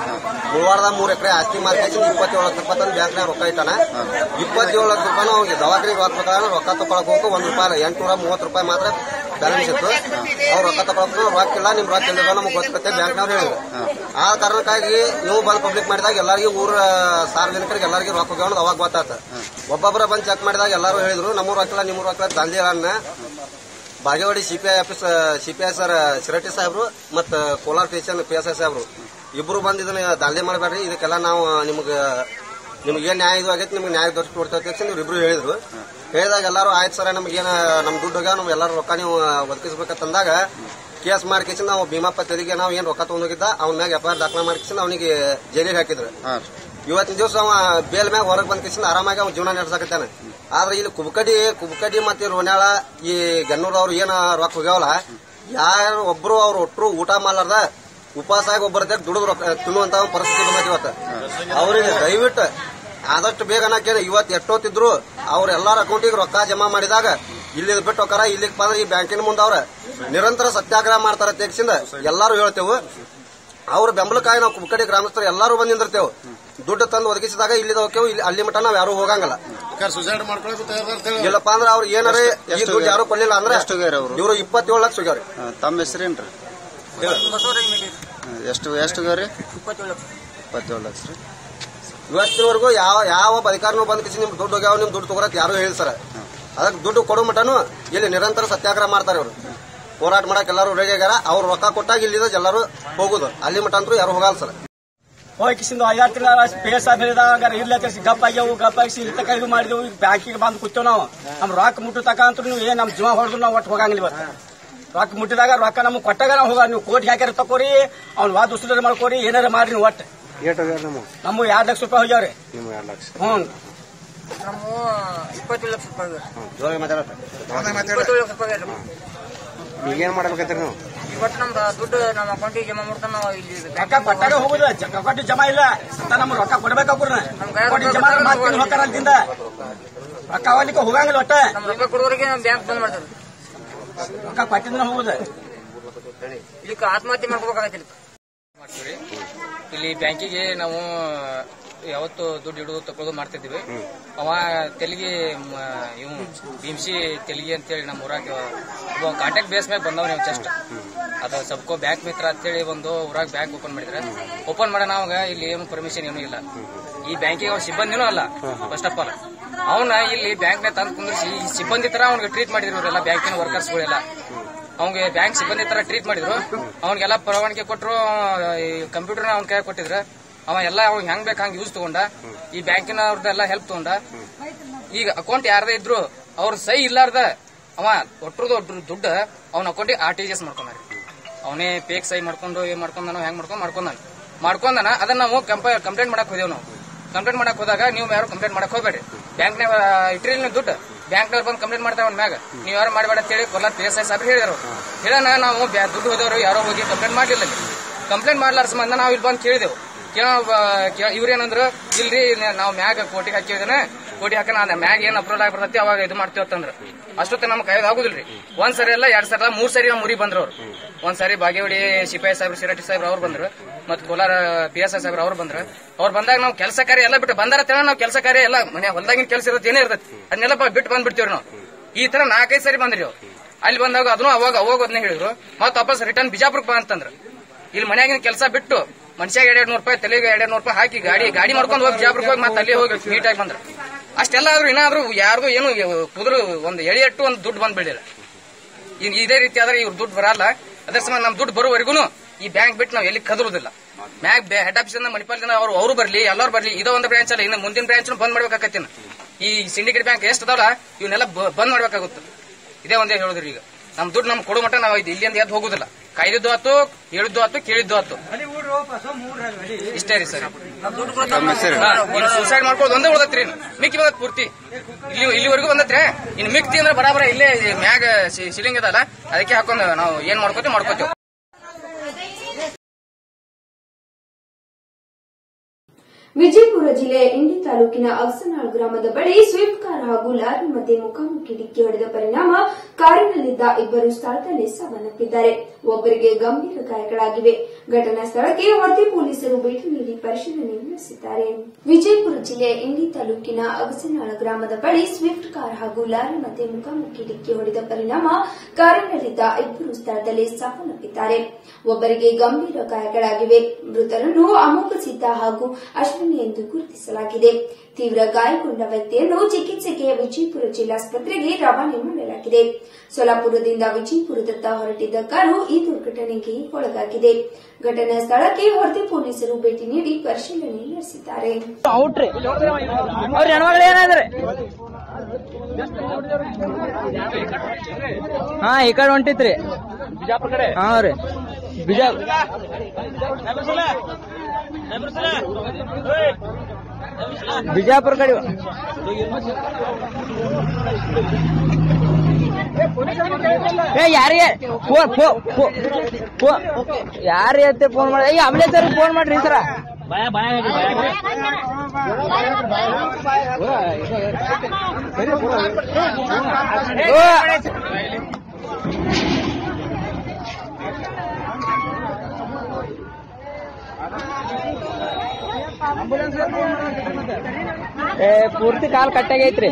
ಮುಳವಾರದ ಮೂರ್ ಎಕರೆ ಆಸ್ತಿ ಮಾರ್ಕೆಟ್ ಇಪ್ಪತ್ತೇಳು ಲಕ್ಷ ರೂಪಾಯಿ ತಂದು ಬ್ಯಾಂಕ್ನಾಗ ರೊಕ್ಕ ಇಟ್ಟಾನ. ಇಪ್ಪತ್ತೇಳು ಲಕ್ಷ ರೂಪಾಯಿ ಅವ್ನಿಗೆ ದವಾಖಾನಿಗೆ ಹಾಕ್ಬೇಕಾದ್ರೆ ರೊಕ್ಕ ತಗೊಳಕ್ ಒಂದು ಒಂದ್ ರೂಪಾಯಿ ಎಂಟುನೂರ ಮೂವತ್ತು ರೂಪಾಯಿ ಮಾತ್ರ ಬ್ಯಾಲೆನ್ಸ್ ಇತ್ತು. ಅವ್ರು ರೊಕ್ಕ ತಗೊಳಕ್ ರೊಕ್ಕ ಇಲ್ಲ, ನಿಮ್ ರೊಕ್ಕ ಇಲ್ಲ ನಮ್ಗೆ ಗೊತ್ತೈತೆ ಬ್ಯಾಂಕ್ನವ್ರು ಹೇಳಿದ್ರು. ಆ ಕಾರಣಕ್ಕಾಗಿ ನೀವು ಬಲ್ ಪಬ್ಲಿಕ್ ಮಾಡಿದಾಗ ಎಲ್ಲರಿಗೂ ಊರ ಸಾರ್ವಜನಿಕರಿಗೆ ಎಲ್ಲರಿಗೂ ರೊಕ್ಕ ಹೋಗ್ಯಾವ ಅವಾಗ ಗೊತ್ತಾತ. ಒಬ್ಬೊಬ್ಬರ ಬಂದು ಚೆಕ್ ಮಾಡಿದಾಗ ಎಲ್ಲರೂ ಹೇಳಿದ್ರು ನಮ್ಮ ರೊಕ್ಕ ನಿಮ್ಮ ರೊಕ್ಕ ದಂಧೆ Bagewadi CPI office CPI sir Shiratti ಸಾಹೇಬ್ರು ಮತ್ತು Kolar station P S I ಸಾಹೇಬ್ರು. ಇಬ್ಬರು ಬಂದು ಇದನ್ನ ದಾಳಿ ಮಾಡಬೇಡ್ರಿ ಇದಕ್ಕೆಲ್ಲ ನಾವು ನಿಮ್ಗೆ ನಿಮ್ಗೆ ಏನು ನ್ಯಾಯ ಇದು ಆಗೈತಿ ನಿಮ್ಗೆ ನ್ಯಾಯ ದೊರಕಿ ಕೊಡ್ತೈತಿ ಅಂತ ನೀವು ಇಬ್ರು ಹೇಳಿದ್ರು. ಹೇಳಿದಾಗ ಎಲ್ಲರೂ ಆಯ್ತು ಸರ್ ನಮಗೇನು ನಮ್ಮ ದುಡ್ಡು ನಾವು ಎಲ್ಲರೂ ಎಲ್ಲಾರು ರೊಕ್ಕ ನೀವು ಒದಗಿಸ್ಬೇಕಂತಂದಾಗ ಕೇಸ್ ಮಾಡ್ಕೇಸಿ ನಾವು ಭೀಮಪ್ಪ ತೆರಿಗೆ ನಾವು ಏನು ರೊಕ್ಕ ತಗೊಂಡೋಗಿದ್ದ ಅವ್ನ ಮ್ಯಾಗ ಎಫ್ ಐ ಆರ್ ದಾಖಲೆ ಮಾಡ್ಕೇಸಿ ಅವನಿಗೆ ಜೈಲಿಗೆ ಹಾಕಿದ್ರು. ಇವತ್ತಿನ ದಿವಸ ಅವ ಬೇಲ್ ಮ್ಯಾಗ ಹೊರಗೆ ಬಂದ್ಕೇಸಿ ಆರಾಮಾಗಿ ಅವ್ನ ಜೀವನ ನಡೆಸಕತ್ತಾನೆ. ಆದ್ರೆ ಇಲ್ಲಿ ಕುಬಕಡಿ ಕುಬಕಡಿ ಮತ್ತೆ ರೋನ್ಯಾಳ, ಈ ಗನ್ನೂರ್ ಅವ್ರು ಏನ ರೊಕ್ಕ ಹೋಗ್ಯಾವಲ್ಲ, ಯಾರು ಒಬ್ರು ಅವ್ರು ಒಟ್ಟರು ಊಟ ಮಾಡಲಾರ್ದ, ಉಪವಾಸ ಆಗಿ ಒಬ್ಬರ ದುಡಿದು ರೊಕ್ಕ, ತಿನ್ನುವಂತ ಪರಿಸ್ಥಿತಿ ಬಂದೈತಿ ಇವತ್ತು. ಅವರಿಗೆ ದಯವಿಟ್ಟು ಆದಷ್ಟು ಬೇಗ ಅನ್ನಕೇನು ಇವತ್ತು ಎಷ್ಟೊತ್ತಿದ್ರು ಅವ್ರ ಎಲ್ಲಾರ ಅಕೌಂಟಿಗೆ ರೊಕ್ಕ ಜಮಾ ಮಾಡಿದಾಗ ಇಲ್ಲಿ ಬಿಟ್ಟು ಹೋಗಾರ ಇಲ್ಲಿಗೆ ಬಂದ್ರೆ ಈ ಬ್ಯಾಂಕಿನ ಮುಂದೆ ಅವ್ರ ನಿರಂತರ ಸತ್ಯಾಗ್ರಹ ಮಾಡ್ತಾರ ತೆಗ್ಸಿಂದ ಎಲ್ಲಾರು ಹೇಳ್ತೇವೆ. ಅವ್ರ ಬೆಂಬಲಕ್ಕಾಗಿ ನಾವು ಕುಕ್ಕಡಿ ಗ್ರಾಮಸ್ಥರು ಎಲ್ಲಾರು ಬಂದು ದುಡ್ಡು ತಂದು ಒದಗಿಸಿದಾಗ ಇಲ್ಲಿ ಹೋಗ್ತೇವೆ ಇಲ್ಲಿ ಅಲ್ಲಿ ಮಟ್ಟ ನಾವು ಯಾರು ಹೋಗಂಗಿಲ್ಲ. ಇಲ್ಲಪ್ಪ ಅಂದ್ರೆ ಅವ್ರು ಏನಾರ ಈ ದುಡ್ಡು ಯಾರು ಕೊಡ್ಲಿಲ್ಲ ಅಂದ್ರೆ ಎಷ್ಟು ಹೋಗ್ಯಾರ ಅವ್ರು? ಇವರು ಇಪ್ಪತ್ತೇಳು ಲಕ್ಷ ಸುಗ್ಯಾರ ತಮ್ಮ ಹೆಸರೇನ್ರಿ? ಎಷ್ಟು ಎಷ್ಟು ಹೋಗ್ಯಾರಿ ಇಪ್ಪತ್ತೇಳು ಲಕ್ಷ. ರೀ. ಇವತ್ತಿನವರೆಗೂ ಯಾವ ಯಾವ ಅಧಿಕಾರನೂ ಬಂದ್ಕಿಸಿ ಬಂದ್ ಕಿಸಿ ನಿಮ್ ದುಡ್ಡು ಹೋಗ್ಯಾವ ನಿಮ್ ದುಡ್ಡು ತಗೋರಕ್ ಯಾರು ಹೇಳಿ ಸರ್. ಅದಕ್ಕೆ ದುಡ್ಡು ಕೊಡೋ ಮಟನು ಇಲ್ಲಿ ನಿರಂತರ ಸತ್ಯಾಗ್ರಹ ಮಾಡ್ತಾರೆ ಅವರು ಹೋರಾಟ ಮಾಡಕ್ ಎಲ್ಲರೂ ರೆಡಿ ಆಗ್ಯಾರ. ಅವ್ರು ರೊಕ್ಕ ಕೊಟ್ಟಾಗ ಇಲ್ಲಿಂದ ಎಲ್ಲರೂ ಹೋಗುದು. ಅಲ್ಲಿ ಮಟ ಅಂತೂ ಯಾರು ಹೋಗಲ್ಲ ಸರ್. ಹೋಗಿಸಿಂದು ಐದಾರು ತಿಂಗಳ ಪೇಸ ಬೆಳೆದಾಗ ಗಪ್ಪ ಗಪ್ ಆಗ್ಯಾವು ಗಪ್ಪ ಆಗಿಸಿ ಇಲ್ಲಿ ತಕ ಇದು ಮಾಡಿದೆವು ಈಗ ಬ್ಯಾಂಕಿಗೆ ಬಂದು ಕೂತೇವ್ ನಾವು. ನಮ್ ರೊಕ್ಕ ಮುಟ್ಟು ತಕ ಅಂತೂ ನೀವು ಏನ್ ನಮ್ ಜೀವ ಹೊಡೆದ್ರು ನಾವು ಒಟ್ಟು ಹೋಗಂಗಿಲ್ಲ ಇವತ್ತು. ರೊಕ್ಕ ಮುಟ್ಟಿದಾಗ ರೊಕ್ಕ ನಮ್ಗೆ ಕೊಟ್ಟಾಗ ನಾವು ಹೋಗ ನೀವು ಕೋಟಿ ಹಾಕ್ಯಾರ ತಕೋರಿ ಅವ್ನ ವಾದ ಉಸಿರ ಮಾಡ್ಕೋರಿ ಏನಾರ ಮಾಡ್ರಿ ನೀವು ಒಟ್ಟು. ನಮ್ಮ ಎರಡ್ ಲಕ್ಷ ರೂಪಾಯಿ ಹೋಗ್ಯಾವ್ರಿ. ಹ್ಞೂ. ನಮ್ಮ ಇಪ್ಪತ್ತೇಳು ಲಕ್ಷ ರೂಪಾಯಿ ಇಪ್ಪತ್ತೇಳು ಲಕ್ಷ ರೂಪಾಯಿ ಆಗ್ಯಾದ. ಈಗೇನ್ ಮಾಡ್ಬೇಕಂತೀರಿ ನೀವು? ಇವತ್ತು ನಮ್ದು ದುಡ್ಡು ನಮ್ಮ ಅಕೌಂಟಿಗೆ ಜಮಾ ಮಾಡ್ತಾನೆ ನಾವು ಇಲ್ಲಿ ರೊಕ್ಕ ಕೊಟ್ಟಾಗ ಹೋಗುದು ಜ- ಜಮಾ ಇಲ್ಲ. ಅಂತ ನಮ್ಗೆ ರೊಕ್ಕ ಜಮಾ ಹೋಗ್ತಾರ ಅಲ್ಲಿಂದ ಹೋಗಂಗಿಲ್ಲ ಒಟ್ಟ. ನಮ್ಮ ರೊಕ್ಕ ಕೊಡೋರಿಗೆ ನಮ್ಮ ಬ್ಯಾಂಕ್ ಬಂದ್ ಮಾಡ್ತಾರೆ ರೊಕ್ಕ ಕೊಟ್ಟಿದ್ರೆ ಹೋಗುದು. ಇದಕ್ಕೆ ಆತ್ಮಹತ್ಯೆ ಮಾಡ್ಕೋಬೇಕಾಗತ್ತೆ ಇಲ್ಲಿ. ಮಾಡ್ತೀವಿ ಇಲ್ಲಿ ಬ್ಯಾಂಕಿಗೆ ನಾವು ಯಾವತ್ತು ದುಡ್ಡು ಇಡುದು ತಗೊಳ್ಳೋದು ಮಾಡ್ತಿದ್ವಿ ಅವ ತೆಲಿಗೆ ಇವ್ ಭೀಮ್ಸಿ ತೆಲಿಗೆ ಅಂತೇಳಿ ನಮ್ಮ ಊರಾಗ ಕಾಂಟ್ಯಾಕ್ಟ್ ಬೇಸ್ ಮೇಲೆ ಬಂದವ್ ನೀವು ಜಸ್ಟ್ ಅದು ಸಬ್ಕೋ ಬ್ಯಾಂಕ್ ಮಿತ್ರ ಅಂತೇಳಿ ಒಂದು ಊರಾಗ ಬ್ಯಾಂಕ್ ಓಪನ್ ಮಾಡಿದ್ರೆ ಓಪನ್ ಮಾಡೋಣ ಅವಾಗ ಇಲ್ಲಿ ಏನು ಪರ್ಮಿಷನ್ ಏನೂ ಇಲ್ಲ. ಈ ಬ್ಯಾಂಕಿಗೆ ಅವ್ರ ಸಿಬ್ಬಂದಿನೂ ಅಲ್ಲ ಫಸ್ಟ್ ಆಫ್ ಆಲ್ ಅವನ ಇಲ್ಲಿ ಬ್ಯಾಂಕ್ನ ತಂದು ಕುಂದಿರಿಸಿ ಈ ಸಿಬ್ಬಂದಿ ತರ ಅವ್ನಿಗೆ ಟ್ರೀಟ್ ಮಾಡಿದ್ರು ಇವರೆಲ್ಲ ಬ್ಯಾಂಕಿನ ವರ್ಕರ್ಸ್ಗಳೆಲ್ಲ ಅವ್ನಿಗೆ ಬ್ಯಾಂಕ್ ಸಿಬ್ಬಂದಿ ತರ ಟ್ರೀಟ್ ಮಾಡಿದ್ರು. ಅವ್ನಿಗೆಲ್ಲ ಪರವಾನಗಿ ಕೊಟ್ಟರು ಕಂಪ್ಯೂಟರ್ ಅವ್ನ ಕೈ ಕೊಟ್ಟಿದ್ರು. ಅವ ಎಲ್ಲ ಅವ್ ಹೆಂಗ್ ಬೇಕು ಹಂಗ ಯೂಸ್ ತಗೊಂಡ, ಈ ಬ್ಯಾಂಕಿನ ಅವ್ರದ್ದೆಲ್ಲ ಹೆಲ್ಪ್ ತಗೊಂಡ. ಈಗ ಅಕೌಂಟ್ ಯಾರದೇ ಇದ್ರು ಅವ್ರ ಸೈ ಇಲ್ಲಾರ್ದ ಅವ ಒಟ್ಟರು ದುಡ್ಡು ಅವ್ನ ಅಕೌಂಟಿಗೆ ಆರ್ ಟಿ ಜಿ ಎಸ್ ಮಾಡ್ಕೊಂಡ್ರಿ ಅವನೇ ಪೇಕ್ ಸೈ ಮಾಡ್ಕೊಂಡು ಏನ್ ಮಾಡ್ಕೊಂಡನೋ ಹೆಂಗ್ ಮಾಡ್ಕೊಂಡು ಮಾಡ್ಕೊಂಡಾನ. ಮಾಡ್ಕೊಂಡಾನ, ಅದನ್ನ ನಾವು ಕಂಪ್ಲೇಂಟ್ ಮಾಡಕ್ ಹೋದೇವ್ ನಾವು. ಕಂಪ್ಲೇಂಟ್ ಮಾಡಕ್ ಹೋದಾಗ ನೀವು ಯಾರು ಕಂಪ್ಲೇಂಟ್ ಮಾಡಕ್ ಹೋಗ್ಬೇಡಿ ಬ್ಯಾಂಕ್ನಾಗ ಇಟ್ರಿ ನೀವು ದುಡ್ಡು, ಬ್ಯಾಂಕ್ನವ್ರು ಬಂದು ಕಂಪ್ಲೇಂಟ್ ಅವ್ನ ಮ್ಯಾಗ. ನೀವು ಯಾರು ಮಾಡಬೇಡ ಅಂತ ಹೇಳಿ ಕೊಲ್ಲ ಪಿ ಎಸ್ ಐ ಸಾಬ್ರು ಹೇಳಿದ್ರು ಹೇಳೋಣ ನಾವು ದುಡ್ಡು ಹೋದವರು ಯಾರೋ ಹೋಗಿ ಕಂಪ್ಲೇಂಟ್ ಮಾಡಲಿಲ್ಲ ಕಂಪ್ಲೇಂಟ್ ಮಾಡ್ಲಾರ ಸಂಬಂಧ ನಾವು ಇಲ್ಲಿ ಬಂದು ಕೇಳಿದೆವು. ಕೇಳೋ ಇವ್ರೇನಂದ್ರು, ಇಲ್ರಿ ನಾವ್ ಮ್ಯಾಗ ಕೋಟಿ ಹಾಕಿದ್ದೇನೆ. ಕೋಟಿ ಹಾಕಿ ನಾನು ಮ್ಯಾಗ ಏನ್ ಅಪ್ರೂವಲ್ ಆಗ್ಬಿಡತ್ತಿ, ಅವಾಗ ಇದು ಮಾಡ್ತೀವಿ ಅಂತಂದ್ರ. ಅಷ್ಟೊತ್ತ ನಮ್ ಆಗುದಿಲ್ರಿ. ಒಂದ್ ಸರಿ ಅಲ್ಲ, ಎರಡ್ ಸರಿ ಮೂರ್ ಸರಿ ಮುರಿ ಬಂದ್ರು ಅವ್ರು. ಒಂದ್ ಸಾರಿ ಬಾಗೇವಾಡಿ ಸಿಪಾಯಿ ಸಾಹೇಬ್ರು, ಸಿರಟಿ ಸಾಹೇಬ್ರು ಅವ್ರು ಬಂದ್ರು. ಮತ್ ಕೋಲಾರ ಪಿ ಎಸ್ ಐ ಸಾಹೇಬ್ರು ಅವ್ರು ಬಂದ್ರು. ಅವ್ರು ಬಂದಾಗ ನಾವು ಕೆಲಸ ಕಾರ್ಯ ಎಲ್ಲ ಬಿಟ್ಟು ಬಂದಾರ ನಾವು ಕೆಲಸ ಕಾರ್ಯ ಎಲ್ಲ ಮನೆ ಹೊಲದಾಗಿನ ಕೆಲಸ ಇರುತ್ತೆ ಏನೇ ಇರ್ತೈತಿ. ಅದನ್ನೆಲ್ಲ ಬಿಟ್ಟು ಬಂದ್ಬಿಡ್ತೀವ್ರಿ ನಾವು. ಈ ತರ ನಾಲ್ಕೈದು ಸರಿ ಬಂದ್ರಿ ಅವ್ರು. ಅಲ್ಲಿ ಬಂದಾಗ ಅದನ್ನು ಅವಾಗ ಅವಾಗ ಅದನ್ನ ಹೇಳಿದ್ರು. ಮತ್ತ ವಾಪಸ್ ರಿಟರ್ನ್ ಬಿಜಾಪುರಕ್ಕೆ ಬಾ ಅಂತಂದ್ರ. ಇಲ್ಲಿ ಮನೆಯಾಗಿನ ಕೆಲಸ ಬಿಟ್ಟು ಮನುಷ್ಯಾಗ ಎರಡ್ ನೂರು ರೂಪಾಯಿ, ತಲೆಗೆ ಎರಡ್ ನೂರು ರೂಪಾಯಿ ಹಾಕಿ ಗಾಡಿ ಗಾಡಿ ಮಾಡ್ಕೊಂಡು ಹೋಗಿ ಜಾಬ್ ಹೋಗಿ ಮತ್ತೆ ಅಲ್ಲಿ ಹೋಗಿ ನೀಟಾಗಿ ಬಂದ್ರು. ಅಷ್ಟೆಲ್ಲ ಆದ್ರೂ ಏನಾದ್ರೂ ಯಾರಿಗೂ ಏನು ಕುದುರು ಒಂದು ಎಳೆ ಎಟ್ಟು ಒಂದು ದುಡ್ಡು ಬಂದ್ ಬೆಳಿಲ್ಲ. ಇನ್ ಇದೇ ರೀತಿ ಆದ್ರೆ ಇವ್ರು ದುಡ್ಡು ಬರಲ್ಲ. ಅದ್ರ ಸಮಯ ನಮ್ ದುಡ್ಡು ಬರೋವರೆಗೂ ಈ ಬ್ಯಾಂಕ್ ಬಿಟ್ಟು ನಾವು ಎಲ್ಲಿ ಕದರುದಿಲ್ಲ. ಮ್ಯಾಗ್ ಹೆಡ್ ಆಫೀಸ್ ಇಂದ ಮಣಿಪಾಲ್ ಅವರು ಅವರು ಬರ್ಲಿ, ಎಲ್ಲರೂ ಬರ್ಲಿ, ಇದೋ ಒಂದು ಬ್ರಾಂಚ್ ಅಲ್ಲ, ಇನ್ನು ಮುಂದಿನ ಬ್ರಾಂಚ್ ಬಂದ್ ಮಾಡ್ಬೇಕಾಗತ್ತಿನ ಈ ಸಿಂಡಿಕೇಟ್ ಬ್ಯಾಂಕ್ ಎಷ್ಟು ಅದಾವಲ್ಲ ಇವನ್ನೆಲ್ಲ ಬಂದ್ ಮಾಡ್ಬೇಕಾಗುತ್ತೆ. ಇದೇ ಒಂದೇ ಹೇಳುದ್ರಿ ಈಗ. ನಮ್ ದುಡ್ಡು ನಮ್ ಕೊಡೋ ಮಟ್ಟ ನಾವು ಇಲ್ಲಿಂದ ಎದ್ದು ಹೋಗುದಿಲ್ಲ. ಕಾಯ್ದಿದ್ದು ಆತು ಹೇಳಿದ್ದು ಆತು ಕೇಳಿದ್ದು ಆತು ಇಷ್ಟೇ ರೀ ಸರ್. ಸೂಸೈಡ್ ಮಾಡ್ಕೊಳ್ಳೋದು ಒಂದೇ ಉಳ್ದತ್ರಿ ಮಿಕ್ಕಿ ಬಂದತ್ ಪೂರ್ತಿ. ಇಲ್ಲಿ ಇಲ್ಲಿವರೆಗೂ ಬಂದತ್ರಿ. ಇನ್ನು ಮಿಕ್ತಿ ಅಂದ್ರೆ ಬರಾಬರ ಇಲ್ಲೇ ಮ್ಯಾಗ ಸಿಲಿಂಗ್ ಇದಲ್ಲ ಅದಕ್ಕೆ ಹಾಕೊಂಡು ನಾವು ಏನ್ ಮಾಡ್ಕೋತೀವಿ ಮಾಡ್ಕೋತೀವಿ. ವಿಜಯಪುರ ಜಿಲ್ಲೆಯ ಇಂಡಿ ತಾಲೂಕಿನ ಅಗಸನಾಳ್ ಗ್ರಾಮದ ಬಳಿ ಸ್ವಿಫ್ಟ್ ಕಾರ್ ಹಾಗೂ ಲಾರಿ ಮಧ್ಯೆ ಮುಖಾಮುಖಿ ಡಿಕ್ಕಿ ಹೊಡೆದ ಪರಿಣಾಮ ಕಾರಿನಲ್ಲಿದ್ದ ಇಬ್ಬರು ಸ್ಥಳದಲ್ಲಿ ಸಾವನ್ನಪ್ಪಿದ್ದಾರೆ. ಒಬ್ಬರಿಗೆ ಗಂಭೀರ ಗಾಯಗಳಾಗಿವೆ. ಘಟನಾ ಸ್ಥಳಕ್ಕೆ ಹೊರತಿ ಪೊಲೀಸರು ಭೇಟಿ ನೀಡಿ ಪರಿಶೀಲನೆ ನಡೆಸಿದ್ದಾರೆ. ವಿಜಯಪುರ ಜಿಲ್ಲೆಯ ಇಂಡಿ ತಾಲೂಕಿನ ಅಗಸನಾಳ ಗ್ರಾಮದ ಬಳಿ ಸ್ವಿಫ್ಟ್ ಕಾರ್ ಹಾಗೂ ಲಾರಿ ಮಧ್ಯೆ ಮುಖಾಮುಖಿ ಡಿಕ್ಕಿ ಹೊಡೆದ ಪರಿಣಾಮ ಕಾರಿನಲ್ಲಿದ್ದ ಇಬ್ಬರು ಸ್ಥಳದಲ್ಲಿ ಸಾವನ್ನಪ್ಪಿದ್ದಾರೆ. ಒಬ್ಬರಿಗೆ ಗಂಭೀರ ಗಾಯಗಳಾಗಿವೆ. ಮೃತರನ್ನು ಅಮೋಘ ಸಿದ್ದ ಹಾಗೂ ಅಶ್ವಿನಿ ಎಂದು ಗುರುತಿಸಲಾಗಿದೆ. ತೀವ್ರ ಗಾಯಗೊಂಡ ವ್ಯಕ್ತಿಯನ್ನು ಚಿಕಿತ್ಸೆಗೆ ವಿಜಯಪುರ ಜಿಲ್ಲಾಸ್ಪತ್ರೆಗೆ ರವಾನೆ ಮಾಡಲಾಗಿದೆ. ಸೊಲಾಪುರದಿಂದ ವಿಜಯಪುರದತ್ತ ಹೊರಟಿದ್ದ ಕಾರು ಈ ದುರ್ಘಟನೆಗೆ ಒಳಗಾಗಿದೆ. ಘಟನಾ ಸ್ಥಳಕ್ಕೆ ಹೊರತಿ ಪೊಲೀಸರು ಭೇಟಿ ನೀಡಿ ಪರಿಶೀಲನೆ ನಡೆಸಿದ್ದಾರೆ. ಹಾ ಈ ಕಡೆ ಹೊಂಟಿತ್ರಿ. ಬಿಜಾಪುರ ಕಡೆ? ಹಾ ರೀ. ಬಿಜಾ ಬಿಜಾಪುರ ಕಡೆ ಏ, ಯಾರಿಗೆ? ಫೋನ್ ಫೋನ್ ಯಾರು ಎತ್ತೆ ಫೋನ್ ಮಾಡಿ ಆಂಬುಲೆನ್ಸ್ ಅವ್ರಿಗೆ ಫೋನ್ ಮಾಡ್ರಿ ಸರ ಏ ಪೂರ್ತಿ ಕಾಲ್ ಕಟ್ಟಾಗೈತ್ರಿ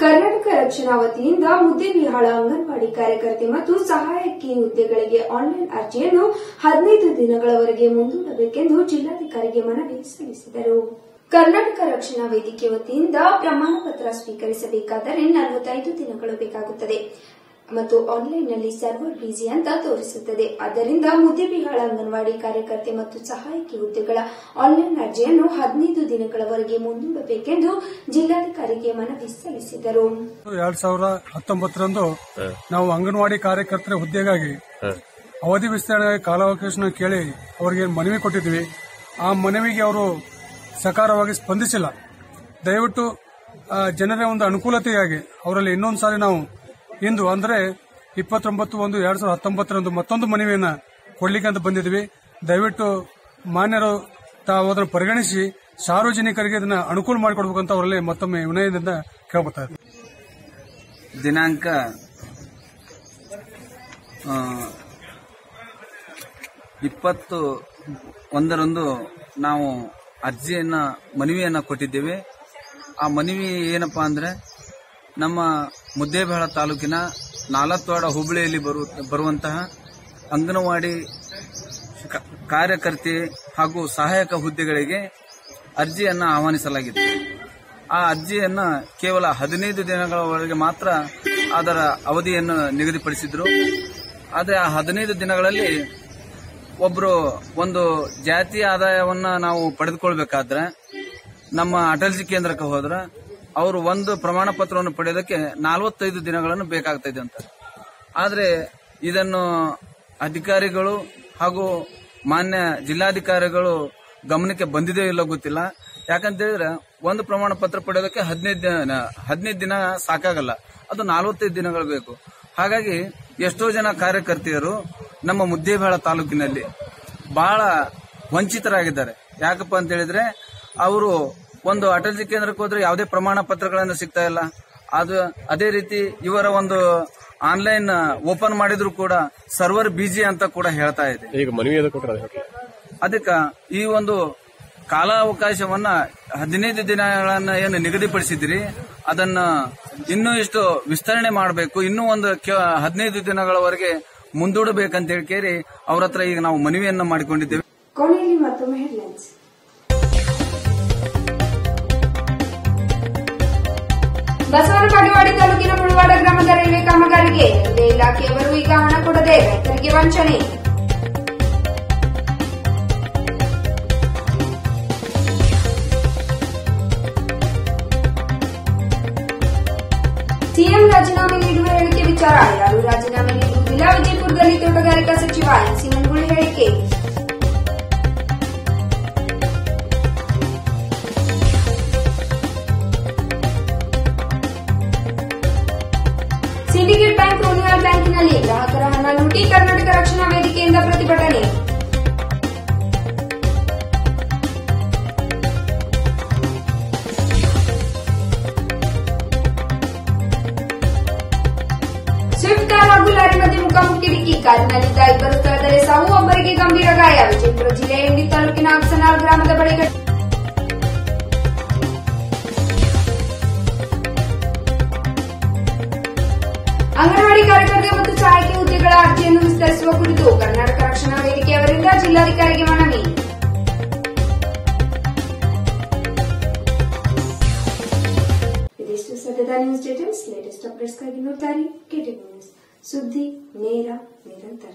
ಕರ್ನಾಟಕ ರಕ್ಷಣಾ ವತಿಯಿಂದ ಮುದ್ದೇಬಿಹಾಳ ಅಂಗನವಾಡಿ ಕಾರ್ಯಕರ್ತೆ ಮತ್ತು ಸಹಾಯಕಿ ಹುದ್ದೆಗಳಿಗೆ ಆನ್ಲೈನ್ ಅರ್ಜಿಯನ್ನು ಹದಿನೈದು ದಿನಗಳವರೆಗೆ ಮುಂದೂಡಬೇಕೆಂದು ಜಿಲ್ಲಾಧಿಕಾರಿಗೆ ಮನವಿ ಸಲ್ಲಿಸಿದರು. ಕರ್ನಾಟಕ ರಕ್ಷಣಾ ವೇದಿಕೆ ವತಿಯಿಂದ ಪ್ರಮಾಣ ಪತ್ರ ಸ್ವೀಕರಿಸಬೇಕಾದರೆ ನಲವತ್ತೈದು ದಿನಗಳು ಬೇಕಾಗುತ್ತದೆ. ಮತ್ತು ಆನ್ಲೈನ್ನಲ್ಲಿ ಸರ್ವರ್ ಬಿಜಿ ಅಂತ ತೋರಿಸುತ್ತದೆ. ಆದ್ದರಿಂದ ಮುದ್ದೆಬಿಹಾಳ ಅಂಗನವಾಡಿ ಕಾರ್ಯಕರ್ತೆ ಮತ್ತು ಸಹಾಯಕಿ ಹುದ್ದೆಗಳ ಆನ್ಲೈನ್ ಅರ್ಜಿಯನ್ನು ಹದಿನೈದು ದಿನಗಳವರೆಗೆ ಮುಂದೂಡಬೇಕೆಂದು ಜಿಲ್ಲಾಧಿಕಾರಿಗೆ ಮನವಿ ಸಲ್ಲಿಸಿದರು. ಎರಡ್ ಸಾವಿರ ಹತ್ತೊಂಬತ್ತರಂದು ನಾವು ಅಂಗನವಾಡಿ ಕಾರ್ಯಕರ್ತರ ಹುದ್ದೆಗಾಗಿ ಅವಧಿ ವಿಸ್ತರಣೆ ಕಾಲಾವಕಾಶ ಕೇಳಿ ಅವರಿಗೆ ಮನವಿ ಕೊಟ್ಟಿದ್ವಿ. ಆ ಮನವಿಗೆ ಅವರು ಸಕಾರವಾಗಿ ಸ್ಪಂದಿಸಿಲ್ಲ. ದಯವಿಟ್ಟು ಜನರ ಒಂದು ಅನುಕೂಲತೆಯಾಗಿ ಅವರಲ್ಲಿ ಇನ್ನೊಂದು ಸಾರಿ ನಾವು ಇಂದು ಅಂದ್ರೆ ಇಪ್ಪತ್ತೊಂಬತ್ತು ಒಂದು ಎರಡ್ ಸಾವಿರದ ಹತ್ತೊಂಬತ್ತರಂದು ಮತ್ತೊಂದು ಮನವಿಯನ್ನು ಕೊಡ್ಲಿಕ್ಕೆ ಅಂತ ಬಂದಿದ್ವಿ. ದಯವಿಟ್ಟು ಮಾನ್ಯರು ತಾವು ಅದನ್ನು ಪರಿಗಣಿಸಿ ಸಾರ್ವಜನಿಕರಿಗೆ ಇದನ್ನ ಅನುಕೂಲ ಮಾಡಿಕೊಡ್ಬೇಕಂತ ಅವರಲ್ಲಿ ಮತ್ತೊಮ್ಮೆ ವಿನಯದಿಂದ ಕೇಳ್ಕೊತಾ ದಿನಾಂಕ ಇಪ್ಪತ್ತು ಒಂದರಂದು ನಾವು ಅರ್ಜಿಯನ್ನ, ಮನವಿಯನ್ನ ಕೊಟ್ಟಿದ್ದೇವೆ. ಆ ಮನವಿ ಏನಪ್ಪಾ ಅಂದ್ರೆ ನಮ್ಮ ಮುದ್ದೇಬೇಳ ತಾಲೂಕಿನ ನಾಲತ್ವಾಡ ಹುಬ್ಬಳ್ಳಿಯಲ್ಲಿ ಬರು, ಬರುವಂತಹ ಅಂಗನವಾಡಿ ಕಾರ್ಯಕರ್ತೆ ಹಾಗೂ ಸಹಾಯಕ ಹುದ್ದೆಗಳಿಗೆ ಅರ್ಜಿಯನ್ನು ಆಹ್ವಾನಿಸಲಾಗಿದೆ. ಆ ಅರ್ಜಿಯನ್ನು ಕೇವಲ ಹದಿನೈದು ದಿನಗಳವರೆಗೆ ಮಾತ್ರ ಅದರ ಅವಧಿಯನ್ನು ನಿಗದಿಪಡಿಸಿದ್ರು. ಆದರೆ ಆ ಹದಿನೈದು ದಿನಗಳಲ್ಲಿ ಒಬ್ರು ಒಂದು ಜಾತಿ ಆದಾಯವನ್ನ ನಾವು ಪಡೆದುಕೊಳ್ಬೇಕಾದ್ರೆ ನಮ್ಮ ಅಟಲ್ಜಿ ಕೇಂದ್ರಕ್ಕೆ ಹೋದ್ರೆ ಅವರು ಒಂದು ಪ್ರಮಾಣ ಪತ್ರವನ್ನು ಪಡೆಯೋದಕ್ಕೆ ನಲವತ್ತೈದು ದಿನಗಳನ್ನು ಬೇಕಾಗ್ತಾ ಅಂತ. ಆದರೆ ಇದನ್ನು ಅಧಿಕಾರಿಗಳು ಹಾಗೂ ಮಾನ್ಯ ಜಿಲ್ಲಾಧಿಕಾರಿಗಳು ಗಮನಕ್ಕೆ ಬಂದಿದೆಯೋ ಇಲ್ಲೋ ಗೊತ್ತಿಲ್ಲ. ಯಾಕಂತ ಹೇಳಿದ್ರೆ ಒಂದು ಪ್ರಮಾಣ ಪತ್ರ ಪಡೆಯೋದಕ್ಕೆ ಹದಿನೈದು ದಿನ ಹದಿನೈದು ದಿನ ಸಾಕಾಗಲ್ಲ. ಅದು ನಲವತ್ತೈದು ದಿನಗಳು ಬೇಕು. ಹಾಗಾಗಿ ಎಷ್ಟೋ ಜನ ಕಾರ್ಯಕರ್ತೆಯರು ನಮ್ಮ ಮುದ್ದೇಬೇಳ ತಾಲೂಕಿನಲ್ಲಿ ಬಹಳ ವಂಚಿತರಾಗಿದ್ದಾರೆ. ಯಾಕಪ್ಪ ಅಂತ ಹೇಳಿದ್ರೆ ಅವರು ಒಂದು ಅಟಲ್ಜಿ ಕೇಂದ್ರಕ್ಕೆ ಹೋದ್ರೆ ಯಾವುದೇ ಪ್ರಮಾಣ ಪತ್ರಗಳನ್ನು ಸಿಗ್ತಾ ಇಲ್ಲ. ಅದು ಅದೇ ರೀತಿ ಇವರ ಒಂದು ಆನ್ಲೈನ್ ಓಪನ್ ಮಾಡಿದ್ರು ಕೂಡ ಸರ್ವರ್ ಬಿಜಿ ಅಂತ ಕೂಡ ಹೇಳ್ತಾ ಇದೆ. ಈಗ ಮನವಿ ಅದಕ್ಕೆ ಈ ಒಂದು ಕಾಲಾವಕಾಶವನ್ನ ಹದಿನೈದು ದಿನಗಳನ್ನ ಏನು ನಿಗದಿಪಡಿಸಿದ್ರಿ ಅದನ್ನ ಇನ್ನೂ ಇಷ್ಟು ವಿಸ್ತರಣೆ ಮಾಡಬೇಕು. ಇನ್ನೂ ಒಂದು ಹದಿನೈದು ದಿನಗಳವರೆಗೆ ಮುಂದೂಡಬೇಕಂತ ಹೇಳಿ ಕೇಳಿ ಅವ್ರ ಹತ್ರ ಈಗ ನಾವು ಮನವಿಯನ್ನ ಮಾಡಿಕೊಂಡಿದ್ದೇವೆ. ಬಸವನ ಬಾಗೇವಾಡಿ ತಾಲೂಕಿನ ಮುಳವಾಡ ಗ್ರಾಮದ ರೈಲ್ವೆ ಕಾಮಗಾರಿಗೆ ರೈಲ್ವೆ ಇಲಾಖೆಯವರು ಈಗ ಹಣ ಕೊಡದೆ ರೈತರಿಗೆ ವಂಚನೆ ಸಿಎಂ ರಾಜೀನಾಮೆ ನೀಡುವ ಹೇಳಿಕೆ ವಿಚಾರ ಯಾರು ರಾಜೀನಾಮೆ ನೀಡುವುದಿಲ್ಲ ವಿಜಯಪುರದಲ್ಲಿ ತೋಟಗಾರಿಕಾ ಸಚಿವ ಎನ್ಸಿ ಮಂಗುಳಿ ಹೇಳಿಕೆ ಹಣ ಲೂಟಿ ಕರ್ನಾಟಕ ರಕ್ಷಣಾ ವೇದಿಕೆಯಿಂದ ಪ್ರತಿಭಟನೆ ಸ್ವಿಫ್ಟ್ ಕಾರ್ ಹಾಗೂ ಲಾರಿ ಮಧ್ಯೆ ಮುಖಾಮುಖಿ ಡಿಕ್ಕಿ ಕಾರಿನಲ್ಲಿದ್ದ ಇಬ್ಬರು ಸ್ಥಳದಲ್ಲೇ ಸಾವು ಒಬ್ಬರಿಗೆ ಗಂಭೀರ ಗಾಯ ವಿಜಯಪುರ ಜಿಲ್ಲೆಯ ಇಂಡಿ ತಾಲೂಕಿನ ಅಗಸನಾಳ್ ಗ್ರಾಮದ ಬಳಿ ಅಂಗನವಾಡಿ ಕಾರ್ಯಕರ್ತೆ ಮತ್ತು ಸಹಾಯಕ ಹುದ್ದೆಗಳ ಅರ್ಜಿಯನ್ನು ವಿಸ್ತರಿಸುವ ಕುರಿತು ಕರ್ನಾಟಕ ರಕ್ಷಣಾ ವೇದಿಕೆ ಅವರಿಂದ ಜಿಲ್ಲಾಧಿಕಾರಿಗೆ ಮನವಿ ಇದಿಷ್ಟು ಸದ್ಯದ ನ್ಯೂಸ್ ಡೀಟೇಲ್ಸ್ ಲೇಟೆಸ್ಟ್ ಅಪ್ಡೇಟ್ಸ್ಗಾಗಿ ನೋಡ್ತಾರೆ ಕೆಟಿ ನ್ಯೂಸ್ ಸುದ್ದಿ ನೇರ ನಿರಂತರ